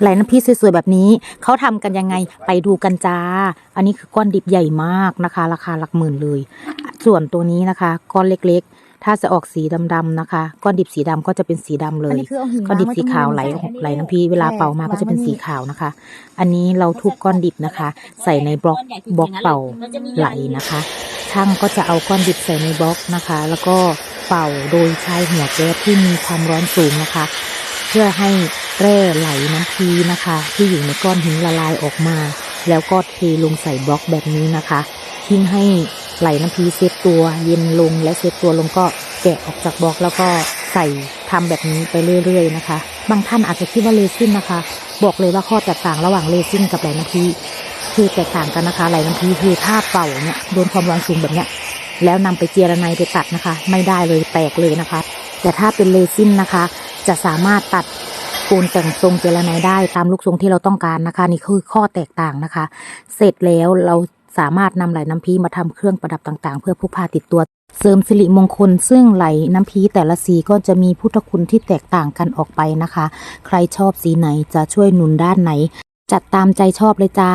ไหลน้ำพริกสวยๆ แบบนี้เขาทำกันยังไงไปดูกันจ้า อันนี้คือก้อนดิบใหญ่มากนะคะ ราคาหลักหมื่นเลย ส่วนตัวนี้นะคะ ก้อนเล็กๆ ถ้าจะออกสีดำๆนะคะ ก้อนดิบสีดำก็จะเป็นสีดำเลย ก้อนดิบสีขาวไหลไหลน้ำพริกเวลาเป่ามาก็จะเป็นสีขาวนะคะ อันนี้เราทุบก้อนดิบนะคะ ใส่ในบล็อกบล็อกเป่าไหลนะคะ ช่างก็จะเอาก้อนดิบใส่ในบล็อกนะคะ แล้วก็เป่าโดยใช้หัวแก๊สที่มีความร้อนสูงนะคะ เพื่อให้ แร่ไหลน้ำพีนะคะ ที่อยู่ในก้อนหินละลายออกมา แล้วก็เทลงใส่บล็อกแบบนี้นะคะทิ้งให้ไหลน้ำพีเซตตัวเย็นลงและเซตตัวลงก็แกะออกจากบล็อกแล้วก็ใส่ทำแบบนี้ไปเรื่อย ๆ นะคะ บางท่านอาจจะคิดว่าเลซินนะคะ บอกเลยว่าข้อแตกต่างระหว่างเลซินกับไหลน้ำพีคือแตกต่างกันนะคะ ไหลน้ำพีคือถ้าเป่าเนี่ยโดนความร้อนสูงแบบเนี้ยแล้วนำไปเจียระไนไปตัดนะคะ ไม่ได้เลยแตกเลยนะคะ แต่ถ้าเป็นเลซินนะคะ จะสามารถตัด คูณแต่งทรงเจรไนได้ตามลูกทรงที่เราต้องการนะคะ นี่คือข้อแตกต่างนะคะ เสร็จแล้วเราสามารถนำไหลน้ำพีมาทำเครื่องประดับต่างๆ เพื่อผู้พาติดตัว เสริมสิริมงคล ซึ่งไหลน้ำพีแต่ละสีก็จะมีพุทธคุณที่แตกต่างกันออกไปนะคะ ใครชอบสีไหนจะช่วยหนุนด้านไหน จัดตามใจชอบเลยจ้า